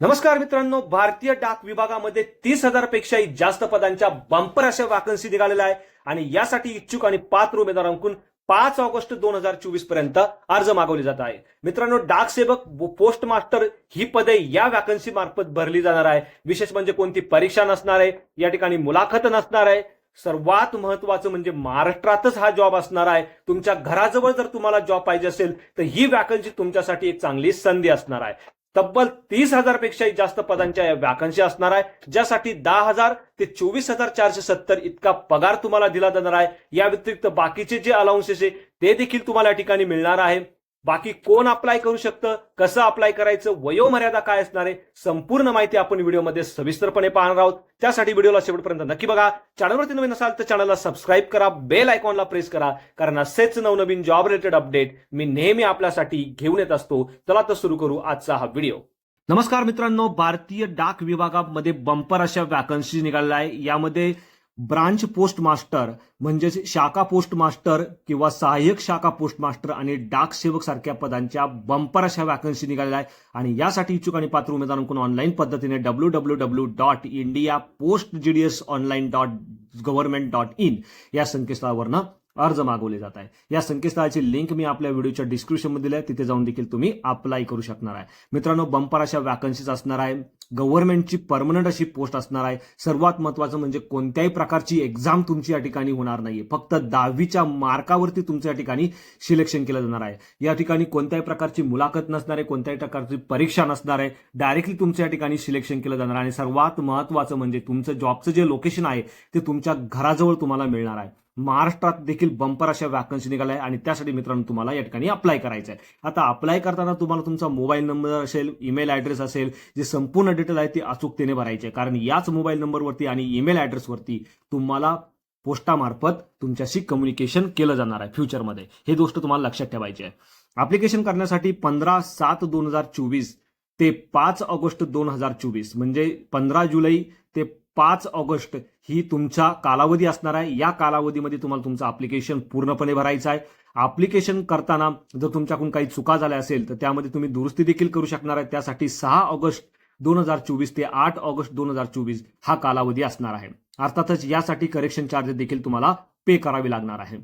नमस्कार मित्रांनो भारतीय डाक विभागामध्ये तीस हजारपेक्षाही जास्त पदांच्या बंपर अशा वॅकन्सी निघालेल्या आहे आणि यासाठी इच्छुक आणि पात्र उमेदवारांकडून पाच ऑगस्ट दोन हजार चोवीसपर्यंत अर्ज मागवले जात आहे मित्रांनो डाक सेवक पोस्ट मास्टर ही पदे या वॅकन्सी मार्फत भरली जाणार आहे. विशेष म्हणजे कोणती परीक्षा नसणार आहे या ठिकाणी मुलाखत नसणार आहे. सर्वात महत्वाचं म्हणजे महाराष्ट्रातच हा जॉब असणार आहे. तुमच्या घराजवळ जर तुम्हाला जॉब पाहिजे असेल तर ही वॅकन्सी तुमच्यासाठी एक चांगली संधी असणार आहे. तब्बल तीस हजार पेक्षाही जास्त पदांच्या या वॅकन्सी असणार आहे. ज्यासाठी दहा हजार ते चोवीस हजार चारशे सत्तर इतका पगार तुम्हाला दिला जाणार आहे. या व्यतिरिक्त बाकीचे जे अलाउन्सेस आहे ते देखील तुम्हाला या ठिकाणी मिळणार आहे. बाकी कोण अप्लाय करू शकतं कसं अप्लाय करायचं वयोमर्यादा काय असणार आहे संपूर्ण माहिती आपण व्हिडिओमध्ये सविस्तरपणे पाहणार आहोत. त्यासाठी व्हिडिओला शेवटपर्यंत नक्की बघा. चॅनलवरती नवीन असाल तर चॅनलला सबस्क्राईब करा बेल आयकॉनला प्रेस करा कारण असेच नवनवीन जॉब रिलेटेड अपडेट मी नेहमी आपल्यासाठी घेऊन येत असतो. चला तर सुरू करू आजचा हा व्हिडिओ. नमस्कार मित्रांनो भारतीय डाक विभागामध्ये बंपर अशा वॅकन्सी निघालेल्या आहे यामध्ये ब्रांच पोस्ट मास्टर म्हणजेच शाखा पोस्ट मास्टर किंवा सहाय्यक शाखा पोस्ट मास्टर आणि डाक सेवक सारख्या पदांच्या बंपर अशा वॅकन्सी निघालेल्या आहे आणि यासाठी इच्छुक आणि पात्र उमेदवारांकडून ऑनलाईन पद्धतीने W W W dot India post GDS online dot government dot in या संकेतस्थळावरनं अर्ज मागवले जात आहे या संकेतस्थळाची लिंक मी आपल्या व्हिडिओच्या डिस्क्रिप्शनमध्ये दिली आहे. तिथे जाऊन देखील तुम्ही अप्लाय करू शकणार आहे. मित्रांनो बंपर अशा वॅकन्सीज असणार आहे. गव्हर्नमेंटची परमनंट अशी पोस्ट असणार आहे. सर्वात महत्वाचं म्हणजे कोणत्याही प्रकारची एक्झाम तुमची या ठिकाणी होणार नाहीये. फक्त दहावीच्या मार्कावरती तुमचं या ठिकाणी सिलेक्शन केलं जाणार आहे. या ठिकाणी कोणत्याही प्रकारची मुलाखत नसणार आहे कोणत्याही प्रकारची परीक्षा नसणार आहे. डायरेक्टली तुमचं या ठिकाणी सिलेक्शन केलं जाणार आहे. आणि सर्वात महत्वाचं म्हणजे तुमचं जॉबचं जे लोकेशन आहे ते तुमच्या घराजवळ तुम्हाला मिळणार आहे. महाराष्ट्रात देखील बंपर अशा वॅकन्सी निघाल्या आणि त्यासाठी मित्रांनो तुम्हाला या ठिकाणी अप्लाय करायचं आहे. आता अप्लाय करताना तुम्हाला तुमचा मोबाईल नंबर असेल ईमेल ॲड्रेस असेल जे संपूर्ण डिटेल आहे ते अचूकतेने भरायचे आहे. कारण याच मोबाईल नंबरवरती आणि ईमेल ॲड्रेसवरती तुम्हाला पोस्टामार्फत तुमच्याशी कम्युनिकेशन केलं जाणार आहे फ्युचरमध्ये हे गोष्ट तुम्हाला लक्षात ठेवायची आहे. अप्लिकेशन करण्यासाठी पंधरा सात दोन हजार चोवीस ते पाच ऑगस्ट दोन हजार चोवीस म्हणजे पंधरा जुलै ते पाच ऑगस्ट ही तुमचा कालावधी असणार आहे. या कालावधीमध्ये तुम्हाला तुमचं अप्लिकेशन पूर्णपणे भरायचं आहे. अप्लिकेशन करताना जर तुमच्याकडून काही चुका झाल्या असेल तर त्यामध्ये तुम्ही दुरुस्ती देखील करू शकणार आहे. त्यासाठी सहा ऑगस्ट दोन हजार चोवीस ते आठ ऑगस्ट दोन हजार चोवीस हा कालावधी असणार आहे. अर्थातच यासाठी करेक्शन चार्जेस देखील तुम्हाला पे करावे लागणार आहे.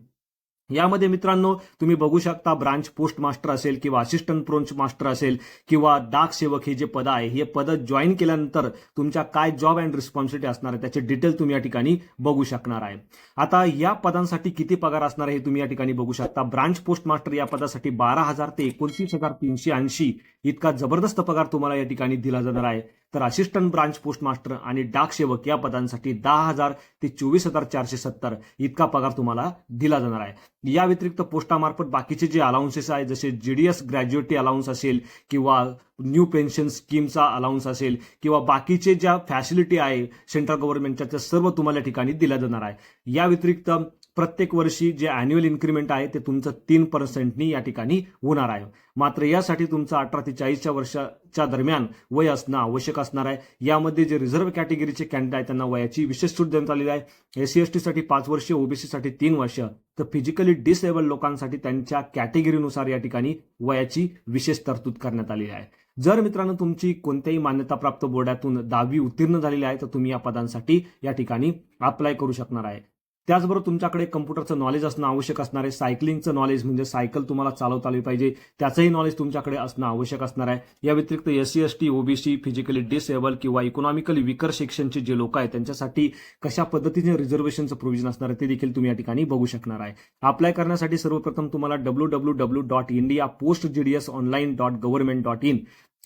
यामध्ये मित्रांनो तुम्ही बघू शकता ब्रांच पोस्ट मास्टर असेल किंवा असिस्टंट प्रोंच मास्टर असेल किंवा डाक सेवक हे जे पद आहे हे पद जॉईन केल्यानंतर तुमच्या काय जॉब अँड रिस्पॉन्सिबिलिटी असणार आहे त्याचे डिटेल तुम्ही या ठिकाणी बघू शकणार आहे. आता या पदांसाठी किती पगार असणार आहे हे तुम्ही या ठिकाणी बघू शकता. ब्रांच पोस्ट मास्टर या पदासाठी बारा हजार ते एकोणतीस हजार तीनशे ऐंशी इतका जबरदस्त पगार तुम्हाला या ठिकाणी दिला जाणार आहे. तर असिस्टंट ब्रांच पोस्ट मास्टर आणि डाक सेवक या पदांसाठी दहा हजार ते चोवीस हजार चारशे सत्तर इतका पगार तुम्हाला दिला जाणार आहे. या व्यतिरिक्त पोस्टामार्फत बाकीचे जे अलाउन्सेस आहे जसे जीडीएस ग्रॅज्युएटी अलाउन्स असेल किंवा न्यू पेन्शन स्कीमचा अलाउन्स असेल किंवा बाकीचे ज्या फॅसिलिटी आहे सेंट्रल गव्हर्नमेंटच्या त्या सर्व तुम्हाला ठिकाणी दिल्या जाणार आहे. या व्यतिरिक्त प्रत्येक वर्षी जे अॅन्युअल इन्क्रीमेंट आहे ते तुमचं तीन पर्सेंटनी या ठिकाणी होणार आहे. मात्र यासाठी तुमचं अठरा ते चाळीसच्या वर्षाच्या दरम्यान वय असणं आवश्यक असणार आहे. यामध्ये जे रिझर्व्ह कॅटेगरीचे कॅन्डिडेट आहेत त्यांना वयाची विशेष सूट देण्यात आलेली आहे. एससी एस टीसाठी पाच वर्ष ओबीसीसाठी तीन वर्ष. तर फिजिकली डिसेबल लोकांसाठी त्यांच्या कॅटेगरीनुसार या ठिकाणी वयाची विशेष तरतूद करण्यात आलेली आहे. जर मित्रांनो तुमची कोणत्याही मान्यताप्राप्त बोर्डातून दहावी उत्तीर्ण झालेली आहे तर तुम्ही या पदांसाठी या ठिकाणी अप्लाय करू शकणार आहे. त्याचबरोबर तुमच्याकडे कम्प्युटरचं नॉलेज असणं आवश्यक असणार आहे. सायकलिंगचं नॉलेज म्हणजे सायकल तुम्हाला चालवता आली पाहिजे. त्याचंही नॉलेज तुमच्याकडे असणं आवश्यक असणार आहे. या व्यतिरिक्त S C S T OBC physically disable किंवा इकॉनॉमिकली विकर सेक्शनचे जे लोक आहेत त्यांच्यासाठी कशा पद्धतीने रिझर्वेशनचं प्रोव्हिजन असणार आहे ते देखील तुम्ही या ठिकाणी बघू शकणार आहे. अप्लाय करण्यासाठी सर्वप्रथम तुम्हाला W W W dot India post GDS online dot government dot in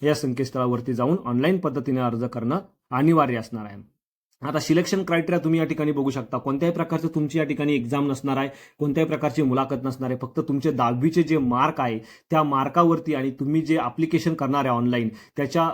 या संकेतस्थळावरती जाऊन ऑनलाईन पद्धतीने अर्ज करणं अनिवार्य असणार आहे. आता सिलेक्शन क्रायटेरिया तुम्ही या ठिकाणी बघू शकता. कोणत्याही प्रकारचं तुमची या ठिकाणी एक्झाम नसणार आहे कोणत्याही प्रकारची मुलाखत नसणार आहे. फक्त तुमचे दहावीचे जे मार्क आहे त्या मार्कावरती आणि तुम्ही जे अप्लिकेशन करणार आहे ऑनलाईन त्याच्या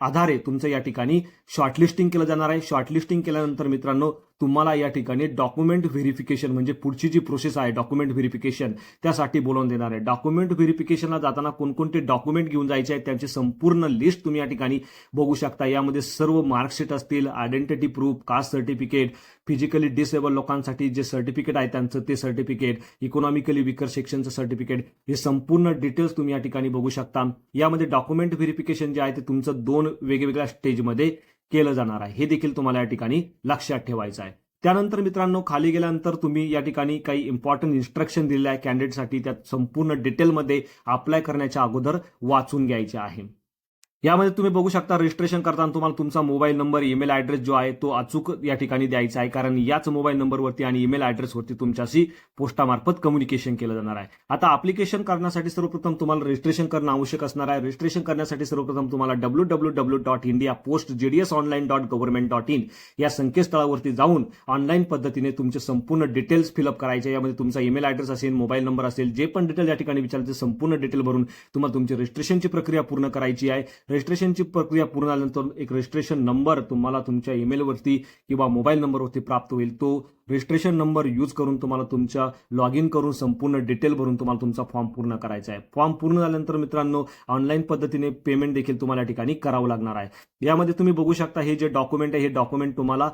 आधारे तुमचं या ठिकाणी शॉर्टलिस्टिंग केलं जाणार आहे. शॉर्टलिस्टिंग केल्यानंतर मित्रांनो तुम्हाला या ठिकाणी डॉक्युमेंट व्हेरिफिकेशन म्हणजे पुढची जी प्रोसेस आहे डॉक्युमेंट व्हेरिफिकेशन त्यासाठी बोलवून देणार आहे. डॉक्युमेंट व्हेरिफिकेशनला जाताना कोणकोणते डॉक्युमेंट घेऊन जायचे आहेत त्यांची संपूर्ण लिस्ट तुम्ही या ठिकाणी बघू शकता. यामध्ये सर्व मार्कशीट असतील identity proof caste certificate physically disable लोकांसाठी जे सर्टिफिकेट आहे त्यांचं ते सर्टिफिकेट इकॉनॉमिकली विकर सेक्शनचं सर्टिफिकेट हे संपूर्ण डिटेल्स तुम्ही या ठिकाणी बघू शकता. यामध्ये डॉक्युमेंट व्हेरिफिकेशन जे आहे ते तुमचं दोन वेगवेगळ्या स्टेजमध्ये केलं जाणार आहे. हे देखील तुम्हाला या ठिकाणी लक्षात ठेवायचं आहे. त्यानंतर मित्रांनो खाली गेल्यानंतर तुम्ही या ठिकाणी काही इम्पॉर्टंट इन्स्ट्रक्शन दिलेलं आहे कॅन्डिडेटसाठी त्यात संपूर्ण डिटेलमध्ये अप्लाय करण्याच्या अगोदर वाचून घ्यायचे आहे. यामध्ये तुम्ही बघू शकता रजिस्ट्रेशन करताना तुम्हाला तुमचा मोबाईल नंबर ईमेल ऍड्रेस जो आहे तो अचूक या ठिकाणी द्यायचा आहे. कारण याच मोबाईल नंबरवरती आणि ईमेल ऍड्रेसवरती तुमच्याशी पोस्टामार्फत कम्युनिकेशन केलं जाणार आहे. आता अप्लिकेशन करण्यासाठी सर्वप्रथम तुम्हाला रजिस्ट्रेशन करणं आवश्यक असणार आहे. रजिस्ट्रेशन करण्यासाठी सर्वप्रथम तुम्हाला W W W dot India post JDS online dot government dot in या संकेतस्थळावरती जाऊन ऑनलाईन पद्धतीने तुमचे संपूर्ण डिटेल्स फिलअप करायचे. यामध्ये तुमचा ईमेल ऍड्रेस असेल मोबाईल नंबर असेल जे पण डिटेल या ठिकाणी विचारते संपूर्ण डिटेल भरून तुम्हाला तुमची रजिस्ट्रेशनची प्रक्रिया पूर्ण करायची आहे. रजिस्ट्रेशनची प्रक्रिया पूर्ण झाल्यानंतर एक रजिस्ट्रेशन नंबर तुम्हाला तुमच्या ईमेलवरती किंवा मोबाईल नंबरवरती प्राप्त होईल. तो रजिस्ट्रेशन नंबर यूज करून तुम्हाला तुमच्या लॉग इन करून संपूर्ण डिटेल भरून तुम्हाला तुमचा फॉर्म पूर्ण करायचा आहे. फॉर्म पूर्ण झाल्यानंतर मित्रांनो ऑनलाईन पद्धतीने पेमेंट देखील तुम्हाला ठिकाणी करावं लागणार आहे. यामध्ये तुम्ही बघू शकता हे जे डॉक्युमेंट आहे हे डॉक्युमेंट तुम्हाला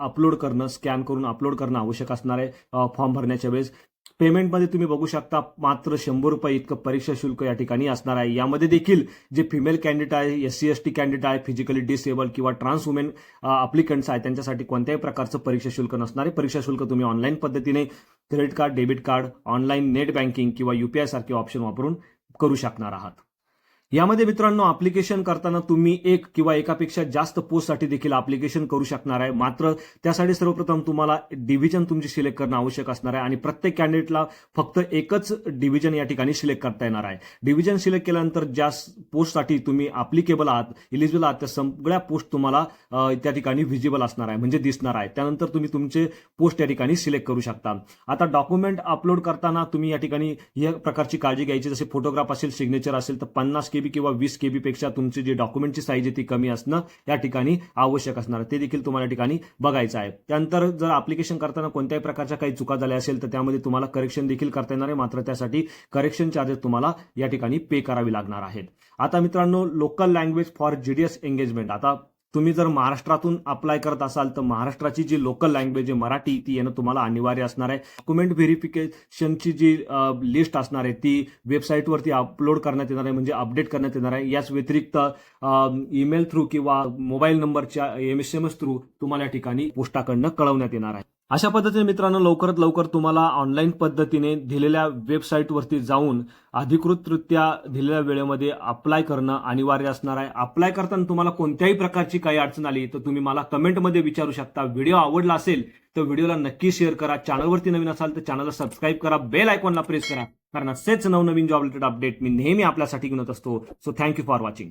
अपलोड करणं स्कॅन करून अपलोड करणं आवश्यक असणार आहे फॉर्म भरण्याच्या वेळेस. पेमेंटमध्ये तुम्ही बघू शकता मात्र शंभर रुपये इतकं परीक्षा शुल्क या ठिकाणी असणार आहे. यामध्ये देखील जे फिमेल कॅन्डिडेट आहे S C S T candidate आहे फिजिकली डिसेबल किंवा ट्रान्स वुमेन अप्लिकंट्स आहे त्यांच्यासाठी कोणत्याही प्रकारचं परीक्षा शुल्क नसणार आहे. परीक्षा शुल्क तुम्ही ऑनलाईन पद्धतीने credit card debit card online net banking किंवा युपीआय सारखे ऑप्शन वापरून करू शकणार आहात. यामध्ये मित्रांनो अप्लिकेशन करताना तुम्ही एक किंवा एकापेक्षा जास्त पोस्टसाठी देखील अप्लिकेशन करू शकणार आहे. मात्र त्यासाठी सर्वप्रथम तुम्हाला डिव्हिजन तुमची सिलेक्ट करणं आवश्यक असणार आहे आणि प्रत्येक कॅन्डिडेटला फक्त एकच डिव्हिजन या ठिकाणी सिलेक्ट करता येणार आहे. डिव्हिजन सिलेक्ट केल्यानंतर ज्या पोस्टसाठी तुम्ही अप्लिकेबल आहात इलिजिबल आहात त्या सगळ्या पोस्ट तुम्हाला त्या ठिकाणी व्हिजिबल असणार आहे म्हणजे दिसणार आहे. त्यानंतर तुम्ही तुमचे पोस्ट या ठिकाणी सिलेक्ट करू शकता. आता डॉक्युमेंट अपलोड करताना तुम्ही या ठिकाणी या प्रकारची काळजी घ्यायची. जसे फोटोग्राफ असेल सिग्नेचर असेल तर पन्नास केबी किंवा वीस केबी पेक्षा तुमची जी डॉक्युमेंटची साईज आहे ती कमी असणं या ठिकाणी आवश्यक असणार. ते देखील तुम्हाला ठिकाणी बघायचं आहे. त्यानंतर जर अप्लिकेशन करताना कोणत्याही प्रकारच्या काही चुका झाल्या असेल तर त्यामध्ये तुम्हाला करेक्शन देखील करता येणार आहे. मात्र त्यासाठी करेक्शन चार्जेस तुम्हाला या ठिकाणी पे करावी लागणार आहेत. आता मित्रांनो local language for GDS engagement आता तुम्ही जर महाराष्ट्रातून अप्लाय करत असाल तर महाराष्ट्राची जी लोकल लँग्वेज आहे मराठी ती येणं तुम्हाला अनिवार्य असणार आहे. डॉक्युमेंट व्हेरिफिकेशनची जी लिस्ट असणार आहे ती वेबसाईटवरती अपलोड करण्यात येणार आहे म्हणजे अपडेट करण्यात येणार आहे. याच व्यतिरिक्त ईमेल थ्रू किंवा मोबाईल नंबरच्या M S M S through तुम्हाला या ठिकाणी पोस्टाकडनं कळवण्यात येणार आहे. अशा पद्धतीने मित्रांनो लवकरात लवकर तुम्हाला ऑनलाईन पद्धतीने दिलेल्या वेबसाईटवरती जाऊन अधिकृतरित्या दिलेल्या वेळेमध्ये अप्लाय करणं अनिवार्य असणार आहे. अप्लाय करताना तुम्हाला कोणत्याही प्रकारची काही अडचण आली तर तुम्ही मला कमेंटमध्ये विचारू शकता. व्हिडिओ आवडला असेल तर व्हिडिओला नक्की शेअर करा. चॅनलवरती नवीन असाल तर चॅनलला सबस्क्राईब करा. बेल आयकॉनला प्रेस करा. कारण असेच नवनवीन जॉब रिलेटेड अपडेट मी नेहमी आपल्यासाठी घेऊन असतो. So thank you for watching